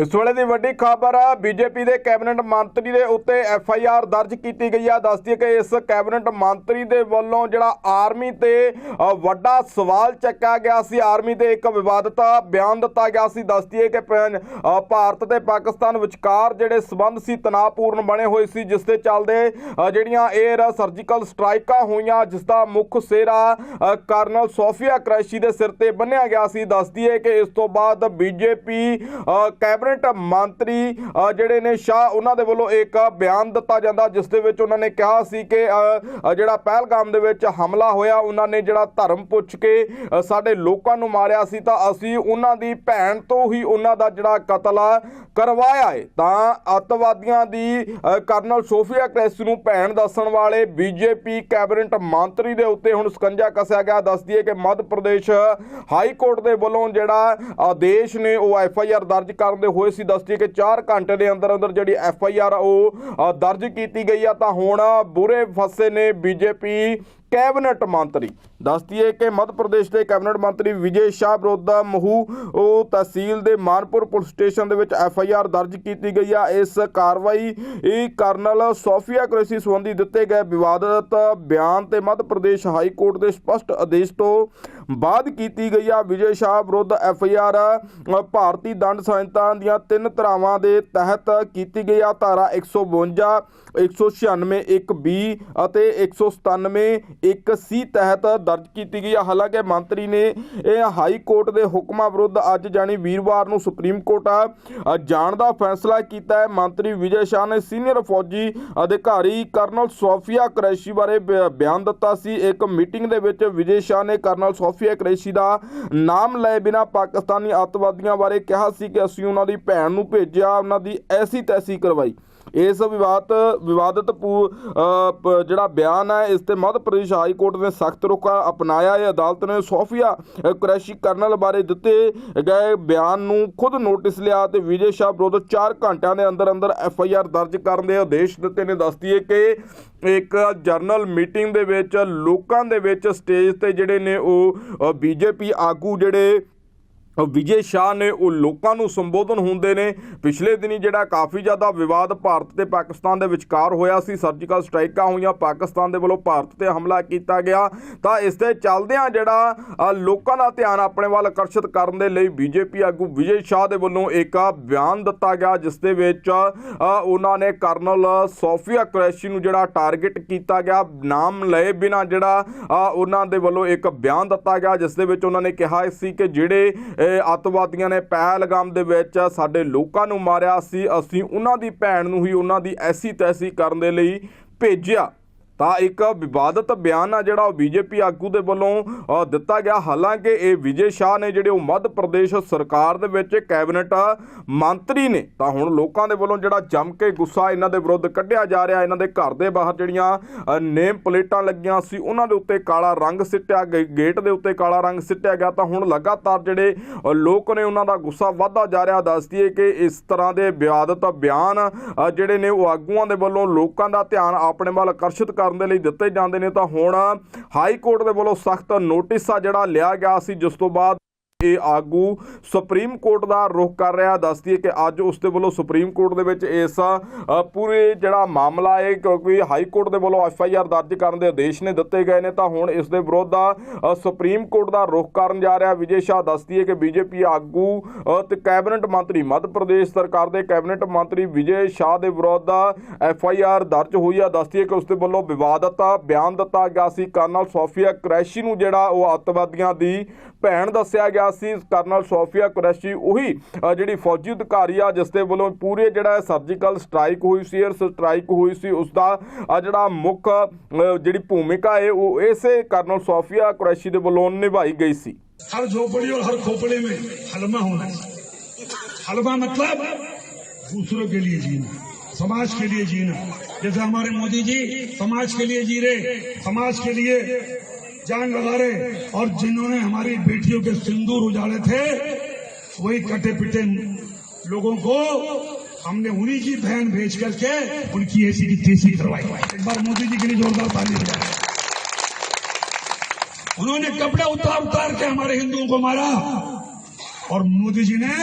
ਇਸ ਵੇਲੇ ਦੀ ਵੱਡੀ ਖਬਰ, ਬੀਜੇਪੀ ਦੇ ਕੈਬਨਿਟ ਮੰਤਰੀ ਦੇ ਉੱਤੇ ਐਫ ਆਈ ਆਰ ਦਰਜ ਕੀਤੀ ਗਈ ਆ। ਦੱਸਦੀ ਹੈ ਕਿ ਇਸ ਕੈਬਨਿਟ ਮੰਤਰੀ ਦੇ ਵੱਲੋਂ ਜਿਹੜਾ ਆਰਮੀ ਤੇ ਵੱਡਾ ਸਵਾਲ ਚੱਕਿਆ ਗਿਆ ਸੀ। ਆਰਮੀ ਤੇ ਇੱਕ ਵਿਵਾਦਤ ਬਿਆਨ ਦਿੱਤਾ ਗਿਆ ਸੀ। ਦੱਸਦੀ ਹੈ ਕਿ ਪੰ- ਭਾਰਤ ਤੇ ਪਾਕਿਸਤਾਨ ਵਿਚਕਾਰ ਜਿਹੜੇ ਸਬੰਧ ਸੀ, ਤਣਾਅਪੂਰਨ ਬਣੇ ਹੋਏ ਸੀ, ਜਿਸ ਦੇ ਚੱਲਦੇ ਜਿਹੜੀਆਂ 에ਅਰ ਸਰਜੀਕਲ ਸਟ੍ਰਾਈਕਾਂ ਹੋਈਆਂ, ਜਿਸ ਦਾ ਮੁੱਖ ਸਿਹਰਾ ਕਰਨਲ ਸੋਫੀਆ ਕ੍ਰੈਸ਼ੀ ਦੇ ਸਿਰ ਤੇ ਬੰਨਿਆ ਗਿਆ ਸੀ। ਦੱਸਦੀ ਹੈ ਕਿ ਇਸ ਤੋਂ ਬਾਅਦ ਬੀਜੇਪੀ ਕੈਬਨਿਟ ਕੈਬਨਿਟ ਮੰਤਰੀ ਜਿਹੜੇ ਨੇ ਸ਼ਾਹ, ਉਹਨਾਂ ਦੇ ਵੱਲੋਂ ਇੱਕ ਬਿਆਨ ਦਿੱਤਾ ਜਾਂਦਾ, ਜਿਸ ਦੇ ਵਿੱਚ ਉਹਨਾਂ ਨੇ ਕਿਹਾ ਸੀ ਕਿ ਜਿਹੜਾ ਪਹਿਲਗਾਮ ਦੇ ਵਿੱਚ ਹਮਲਾ ਹੋਇਆ, ਉਹਨਾਂ ਨੇ ਜਿਹੜਾ ਧਰਮ ਪੁੱਛ ਕੇ ਸਾਡੇ ਲੋਕਾਂ ਨੂੰ ਮਾਰਿਆ ਸੀ, ਤਾਂ ਅਸੀਂ ਉਹਨਾਂ ਦੀ ਭੈਣ ਤੋਂ ਹੀ ਉਹਨਾਂ ਦਾ ਜਿਹੜਾ ਕਤਲ ਆ ਕਰਵਾਇਆ ਹੈ ਤਾਂ ਅੱਤਵਾਦੀਆਂ ਦੀ ਕਰਨਲ ਸੋਫੀਆ ਕ੍ਰੈਸ ਨੂੰ ਭੈਣ ਦੱਸਣ ਵਾਲੇ ਬੀਜੇਪੀ ਕੈਬਨਿਟ ਮੰਤਰੀ ਦੇ ਉੱਤੇ ਹੁਣ ਸਕੰਜਾ ਕੱਸਿਆ ਗਿਆ। ਦੱਸਦੀ ਹੈ ਕਿ ਮੱਧ ਪ੍ਰਦੇਸ਼ ਹਾਈ ਕੋਰਟ ਦੇ ਵੱਲੋਂ ਜਿਹੜਾ ਆਦੇਸ਼ ਨੇ, ਉਹ ਐਫ ਆਈ ਆਰ ਦਰਜ ਕਰਨ ਦੇ ਹੋਏ ਸੀ, ਦੱਸਦੀ ਹੈ ਕਿ 4 ਘੰਟੇ ਦੇ ਅੰਦਰ ਅੰਦਰ ਜਿਹੜੀ ਐਫ ਆਈ ਆਰ ਉਹ ਦਰਜ ਕੀਤੀ ਗਈ ਆ। ਤਾਂ ਹੁਣ ਬੁਰੇ ਫਸੇ ਨੇ ਬੀਜੇਪੀ ਕੈਬਨਿਟ ਮੰਤਰੀ। ਦੱਸਦੀ ਹੈ ਕਿ ਮੱਧ ਪ੍ਰਦੇਸ਼ ਦੇ ਕੈਬਨਿਟ ਮੰਤਰੀ ਵਿਜੇ ਸ਼ਾਹ ਵਿਰੁੱਧ ਮਹੂ, ਉਹ ਤਹਿਸੀਲ ਦੇ ਮਾਨਪੁਰ ਪੁਲਿਸ ਸਟੇਸ਼ਨ ਦੇ ਵਿੱਚ ਐਫ ਆਈ ਆਰ ਦਰਜ ਕੀਤੀ ਗਈ ਆ। ਇਸ ਕਾਰਵਾਈ ਇਹ ਕਰਨਲ ਸੋਫੀਆ ਕੁਰੈਸ਼ੀ ਸੰਬੰਧੀ ਦਿੱਤੇ ਗਏ ਵਿਵਾਦਤ ਬਿਆਨ ਤੇ ਮੱਧ ਪ੍ਰਦੇਸ਼ ਹਾਈ ਕੋਰਟ ਦੇ ਸਪਸ਼ਟ ਆਦੇਸ਼ ਤੋਂ ਬਾਅਦ ਕੀਤੀ ਗਈ ਆ। ਵਿਜੇ ਸ਼ਾਹ ਵਿਰੁੱਧ ਐਫ ਆਈ ਆਰ ਭਾਰਤੀ ਦੰਡ ਸੰਹਿਤਾ ਦੀਆਂ ਤਿੰਨ ਧਾਰਾਵਾਂ ਦੇ ਤਹਿਤ ਕੀਤੀ ਗਈ ਆ। ਧਾਰਾ 152 196 1 ਬੀ ਅਤੇ 197 1 ਸੀ ਤਹਿਤ ਦਰਜ ਕੀਤੀ ਗਈ ਆ। ਹਾਲਾਂਕਿ ਮੰਤਰੀ ਨੇ ਇਹ ਹਾਈ ਕੋਰਟ ਦੇ ਹੁਕਮਾਂ ਵਿਰੁੱਧ ਅੱਜ ਜਾਣੀ ਵੀਰਵਾਰ ਨੂੰ ਸੁਪਰੀਮ ਕੋਰਟ ਜਾਣ ਦਾ ਫੈਸਲਾ ਕੀਤਾ ਹੈ। ਮੰਤਰੀ ਵਿਜੇ ਸ਼ਾਹ ਨੇ ਸੀਨੀਅਰ ਫੌਜੀ ਅਧਿਕਾਰੀ ਕਰਨਲ ਸੋਫੀਆ ਕੁਰੈਸ਼ੀ ਬਾਰੇ ਬਿ- ਬਿਆਨ ਦਿੱਤਾ ਸੀ। ਇੱਕ ਮੀਟਿੰਗ ਦੇ ਵਿੱਚ ਵਿਜੇ ਸ਼ਾਹ ਨੇ ਕਰਨਲ ਸੋਫੀਆ ਕੁਰੈਸ਼ੀ ਦਾ ਨਾਮ ਲਏ ਬਿਨਾ ਪਾਕਿਸਤਾਨੀ ਅੱਤਵਾਦੀਆਂ ਬਾਰੇ ਕਿਹਾ ਸੀ ਕਿ ਅਸੀਂ ਉਹਨਾਂ ਦੀ ਭੈਣ ਨੂੰ ਭੇਜਿਆ, ਉਹਨਾਂ ਦੀ ਐਸੀ ਤੈਸੀ ਕਰਵਾਈ। ਇਸ ਵਿਵਾਦ ਵਿਵਾਦਤ ਪੂ- ਜਿਹੜਾ ਬਿਆਨ ਹੈ, ਇਸ ਤੇ ਮੱਧ ਪ੍ਰਦੇਸ਼ ਹਾਈ ਕੋਰਟ ਨੇ ਸਖਤ ਰੁਖ ਅਪਣਾਇਆ। ਹੈ ਅਦਾਲਤ ਨੇ ਸੋਫੀਆ ਕੁਰੈਸ਼ੀ ਕਰਨਲ ਬਾਰੇ ਦਿੱਤੇ ਗਏ ਬਿਆਨ ਨੂੰ ਖੁਦ ਨੋਟਿਸ ਲਿਆ ਤੇ ਵਿਜੇ ਸ਼ਾਹ ਵਿਰੁੱਧ 4 ਘੰਟਿਆਂ ਦੇ ਅੰਦਰ ਅੰਦਰ ਐਫ ਆਈ ਆਰ ਦਰਜ ਕਰਨ ਦੇ ਆਦੇਸ਼ ਦਿੱਤੇ ਨੇ। ਦੱਸਦੀ ਹੈ ਕਿ ਇੱਕ ਜਰਨਲ ਮੀਟਿੰਗ ਦੇ ਵਿੱਚ, ਲੋਕਾਂ ਦੇ ਵਿੱਚ ਸਟੇਜ ਤੇ ਜਿਹੜੇ ਨੇ ਉਹ ਬੀਜੇਪੀ ਆਗੂ ਜਿਹੜੇ ਵਿਜੇ ਸ਼ਾਹ ਨੇ ਉਹ ਲੋਕਾਂ ਨੂੰ ਸੰਬੋਧਨ ਹੁੰਦੇ ਨੇ। ਪਿਛਲੇ ਦਿਨੀ ਜਿਹੜਾ ਕਾਫੀ ਜ਼ਿਆਦਾ ਵਿਵਾਦ ਭਾਰਤ ਤੇ ਪਾਕਿਸਤਾਨ ਦੇ ਵਿਚਕਾਰ ਹੋਇਆ ਸੀ, ਸਰਜੀਕਲ ਸਟ੍ਰਾਈਕਾਂ ਹੋਈਆਂ, ਪਾਕਿਸਤਾਨ ਦੇ ਵੱਲੋਂ ਭਾਰਤ ਤੇ ਹਮਲਾ ਕੀਤਾ ਗਿਆ। ਤਾਂ ਇਸ ਦੇ ਚੱਲਦਿਆਂ ਜਿਹੜਾ ਲੋਕਾਂ ਦਾ ਧਿਆਨ ਆਪਣੇ ਵੱਲ ਆਕਰਸ਼ਿਤ ਕਰਨ ਦੇ ਲਈ ਬੀਜੇਪੀ ਆਗੂ ਵਿਜੇ ਸ਼ਾਹ ਦੇ ਵੱਲੋਂ ਇੱਕ ਬਿਆਨ ਦਿੱਤਾ ਗਿਆ, ਜਿਸ ਦੇ ਵਿੱਚ ਉਹਨਾਂ ਨੇ ਕਰਨਲ ਸੋਫੀਆ ਕੁਰੈਸ਼ੀ ਨੂੰ ਜਿਹੜਾ ਟਾਰਗੇਟ ਕੀਤਾ ਗਿਆ, ਨਾਮ ਲਏ ਬਿਨਾ ਜਿਹੜਾ ਉਹਨਾਂ ਦੇ ਵੱਲੋਂ ਇੱਕ ਬਿਆਨ ਦਿੱਤਾ ਗਿਆ, ਜਿਸ ਦੇ ਵਿੱਚ ਉਹਨਾਂ ਨੇ ਕਿਹਾ ਸੀ ਕਿ ਜਿਹੜੇ ਅੱਤਵਾਦੀਆਂ ਨੇ ਪਹਿਲਗਾਮ ਦੇ ਵਿੱਚ ਸਾਡੇ ਲੋਕਾਂ ਨੂੰ ਮਾਰਿਆ ਸੀ। ਅਸੀਂ ਉਹਨਾਂ ਦੀ ਭੈਣ ਨੂੰ ਹੀ ਉਹਨਾਂ ਦੀ ਐਸੀ ਤੈਸੀ ਕਰਨ ਦੇ ਲਈ ਭੇਜਿਆ। ਤਾਂ ਇੱਕ ਵਿਵਾਦਤ ਬਿਆਨ ਆ ਜਿਹੜਾ ਉਹ ਬੀਜੇਪੀ ਆਗੂ ਦੇ ਵੱਲੋਂ ਦਿੱਤਾ ਗਿਆ। ਹਾਲਾਂਕਿ ਇਹ ਵਿਜੇ ਸ਼ਾਹ ਨੇ ਜਿਹੜੇ ਉਹ ਮੱਧ ਪ੍ਰਦੇਸ਼ ਸਰਕਾਰ ਦੇ ਵਿੱਚ ਕੈਬਨਿਟ ਮੰਤਰੀ ਨੇ, ਤਾਂ ਹੁਣ ਲੋਕਾਂ ਦੇ ਵੱਲੋਂ ਜਿਹੜਾ ਜੰਮ ਕੇ ਗੁੱਸਾ ਇਹਨਾਂ ਦੇ ਵਿਰੁੱਧ ਕੱਢਿਆ ਜਾ ਰਿਹਾ। ਇਹਨਾਂ ਦੇ ਘਰ ਦੇ ਬਾਹਰ ਜਿਹੜੀਆਂ ਨੇਮ ਪਲੇਟਾਂ ਲੱਗੀਆਂ ਸੀ, ਉਹਨਾਂ ਦੇ ਉੱਤੇ ਕਾਲਾ ਰੰਗ ਸਿੱਟਿਆ ਗੇ- ਗੇਟ ਦੇ ਉੱਤੇ ਕਾਲਾ ਰੰਗ ਸਿੱਟਿਆ ਗਿਆ। ਤਾਂ ਹੁਣ ਲਗਾਤਾਰ ਜਿਹੜੇ ਲੋਕ ਨੇ ਉਹਨਾਂ ਦਾ ਗੁੱਸਾ ਵੱਧਦਾ ਜਾ ਰਿਹਾ। ਦੱਸਦੀ ਹੈ ਕਿ ਇਸ ਤਰ੍ਹਾਂ ਦੇ ਵਿਵਾਦਤ ਬਿਆਨ ਜਿਹੜੇ ਨੇ ਉਹ ਆਗੂਆਂ ਦੇ ਵੱਲੋਂ ਲੋਕਾਂ ਦਾ ਧਿਆਨ ਆਪਣੇ ਵੱਲ ਆਕਰਸ਼ਿਤ ਕਰਨ ਦੇ ਲਈ ਦਿੱਤੇ ਜਾਂਦੇ ਨੇ ਤਾਂ ਹੁਣ ਹਾਈ ਕੋਰਟ ਦੇ ਵੱਲੋਂ ਸਖਤ ਨੋਟਿਸ ਆ ਜਿਹੜਾ ਲਿਆ ਗਿਆ ਸੀ, ਜਿਸ ਤੋਂ ਬਾਅਦ ਇਹ ਆਗੂ ਸੁਪਰੀਮ ਕੋਰਟ ਦਾ ਰੁਖ ਕਰ ਰਿਹਾ। ਦੱਸਦੀ ਹੈ ਕਿ ਅੱਜ ਉਸ ਦੇ ਵੱਲੋਂ ਸੁਪਰੀਮ ਕੋਰਟ ਦੇ ਵਿੱਚ ਇਸ ਪੂਰੇ ਜਿਹੜਾ ਮਾਮਲਾ ਹੈ ਕਿਉਂਕਿ ਹਾਈ ਕੋਰਟ ਦੇ ਵੱਲੋਂ ਐਫ ਆਈ ਆਰ ਦਰਜ ਕਰਨ ਦੇ ਆਦੇਸ਼ ਨੇ ਦਿੱਤੇ ਗਏ ਨੇ ਤਾਂ ਹੁਣ ਇਸ ਦੇ ਵਿਰੁੱਧ ਦਾ ਸੁਪਰੀਮ ਕੋਰਟ ਦਾ ਰੁਖ ਕਰਨ ਜਾ ਰਿਹਾ। ਵਿਜੇ ਸ਼ਾਹ ਦੱਸਦੀ ਹੈ ਕਿ ਬੀਜੇਪੀ ਆਗੂ ਅ, ਤੇ ਕੈਬਨਿਟ ਮੰਤਰੀ ਮੱਧ ਪ੍ਰਦੇਸ਼ ਸਰਕਾਰ ਦੇ ਕੈਬਨਿਟ ਮੰਤਰੀ ਵਿਜੇ ਸ਼ਾਹ ਦੇ ਵਿਰੁੱਧ ਐਫ ਆਈ ਆਰ ਦਰਜ ਹੋਈ ਆ। ਦੱਸਦੀ ਹੈ ਕਿ ਉਸ ਦੇ ਵੱਲੋਂ ਵਿਵਾਦਤ ਬਿਆਨ ਦਿੱਤਾ ਗਿਆ ਸੀ। ਕਰਨਲ ਸੋਫੀਆ ਕੁਰੈਸ਼ੀ ਨੂੰ ਜਿਹੜਾ ਉਹ ਅੱਤਵਾਦੀਆਂ ਦੀ ਭੈਣ ਦੱਸਿਆ ਗਿਆ ਸੀ ਕਰਨਲ ਸੋਫੀਆ ਕੁਰੈਸ਼ੀ ਉਹੀ ਜਿਹੜੀ ਫੌਜੀ ਅਧਿਕਾਰੀ ਆ ਜਿਸ ਦੇ ਵੱਲੋਂ ਪੂਰੇ ਜਿਹੜਾ ਸਰਜੀਕਲ ਸਟ੍ਰਾਈਕ ਹੋਈ ਸੀ ਏਅਰ ਸਟ੍ਰਾਈਕ ਹੋਈ ਸੀ ਉਸ ਦਾ ਜਿਹੜਾ ਮੁੱਖ ਜਿਹੜੀ ਭੂਮਿਕਾ ਹੈ ਉਹ ਇਸੇ ਕਰਨਲ ਸੋਫੀਆ ਕੁਰੈਸ਼ੀ ਦੇ ਵੱਲੋਂ ਨਿਭਾਈ ਗਈ ਸੀ हर झोपड़ी और हर खोपड़े में हलमा होना हलमा मतलब दूसरों के लिए जीना समाज के लिए जीना जैसे हमारे मोदी जी समाज के लिए जी रहे समाज के लिए जान रहे और जिन्होंने हमारी बेटियों के सिंदूर उजाड़े थे, वही कटे पिटे लोगों को हमने उन्हीं की बहन भेज करके उनकी ऐसी की तेज़ी करवाई। एक बार मोदी जी के लिए जोरदार ताली बजाएँ। उन्होंने कपड़े उतार उतार के हमारे हिंदुओं को मारा। और मोदी जी ने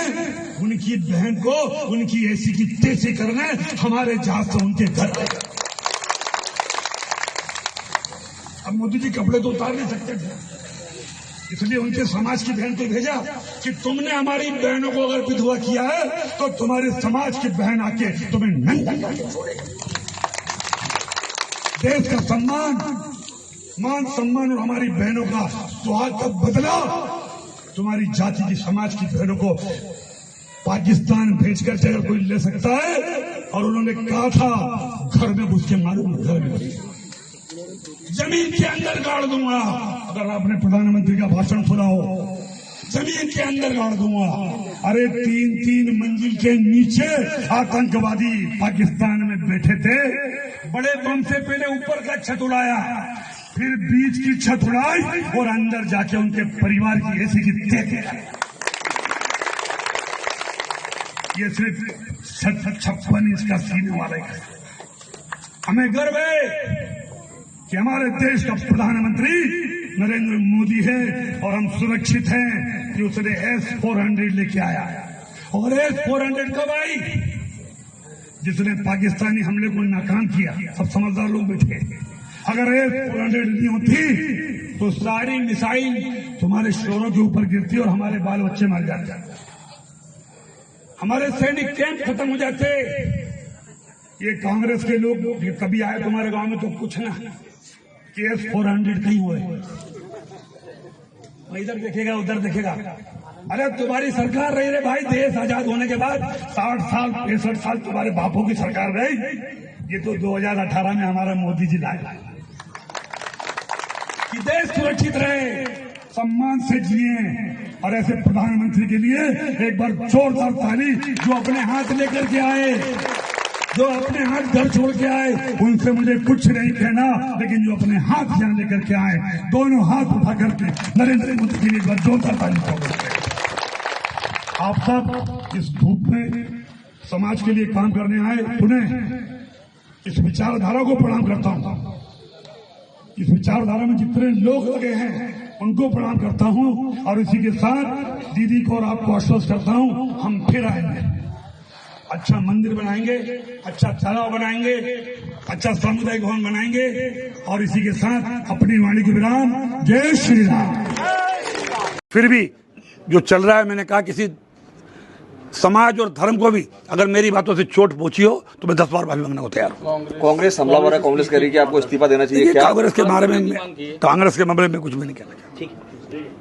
उनकी बहन को उनकी ऐसी की तेज़ी करने हमारे जहाज़ से उनके घर आए। अब मोदी जी कपड़े तो उतार नहीं सकते थे। इसलिए उनके समाज की बहन को भेजा कि तुमने हमारी बहनों को अगर विधवा किया है तो तुम्हारे समाज की बहन आके तुम्हें छोड़ेगी। देश का सम्मान, मान सम्मान और हमारी बहनों का सुहाग का बदला तुम्हारी जाति की समाज की बहनों को पाकिस्तान भेजकर से अगर कोई ले सकता है, और उन्होंने कहा था, घर में घुस के मालूम घर में ज़मीन के अंदर गाड़ दूँगा। अगर आपने प्रधानमंत्री का भाषण सुना हो ज़मीन के अंदर गाड़ दूँगा। अरे तीन तीन मंजिल के नीचे आतंकवादी पाकिस्तान में बैठे थे। बड़े बम से पहले ऊपर का छत उड़ाया। फिर बीच की छत उड़ाई और अंदर जाके उनके परिवार की ऐसी की ये सिर्फ़ छप्पन इंच का सीने वाले हमें गर्व है। कि हमारे देश का प्रधानमंत्री नरेंद्र मोदी है और हम सुरक्षित हैं कि उसने एस फोर हंड्रेड लेके आया और एस फोर हंड्रेड कब आई? जिसने पाकिस्तानी हमले को नाकाम किया। सब समझदार लोग बैठे अगर एस फोर हंड्रेड नहीं होती तो सारी मिसाइल तुम्हारे शोरों के ऊपर गिरती और हमारे बाल बच्चे मर जाते। हमारे सैनिक कैंप खत्म हो जाते। ये कांग्रेस के लोग कभी आए तुम्हारे गाँव में तो कुछ ना। कि एस फोर हंड्रेड कहीं हुए इधर देखेगा उधर देखेगा अरे, तुम्हारी सरकार रही रे भाई, देश आज़ाद होने के बाद साठ साल, पैंसठ साल तुम्हारे बापों की सरकार रही। ये तो 2018 में हमारा मोदी जी लाए। कि देश सुरक्षित रहे, सम्मान से जिए, और ऐसे प्रधानमंत्री के लिए एक बार जोरदार ताली जो अपने हाथ लेकर के आए। जो अपने हाथ घर छोड़ के आए, उनसे मुझे कुछ नहीं कहना, लेकिन जो अपने हाथ यहाँ लेकर के आए, दोनों हाथ उठा करके नरेंद्र मोदी के लिए जोरदार ताली आप सब इस धूप में समाज के लिए काम करने आए पुनः इस विचारधारा को प्रणाम करता हूँ। इस विचारधारा में जितने लोग लगे हैं, उनको प्रणाम करता हूँ। और इसी के साथ दीदी को और आपको आश्वस्त करता हूँ, हम फिर आएँगे। अच्छा मंदिर बनाएँगे अच्छा तालाब बनाएँगे अच्छा सामुदायिक भवन बनाएँगे और इसी के साथ अपनी वाणी के विराम। जय श्री राम फिर भी जो चल रहा है मैंने कहा किसी समाज और धर्म को भी अगर मेरी बातों से चोट पहुँची हो तो मैं दस बार माफ़ी मांगने को तैयार हूँ। कांग्रेस हमलावर है कांग्रेस कह रही है कि आपको इस्तीफा देना चाहिए क्या? कांग्रेस के बारे में कांग्रेस के मामले में कुछ भी नहीं कहना ठीक।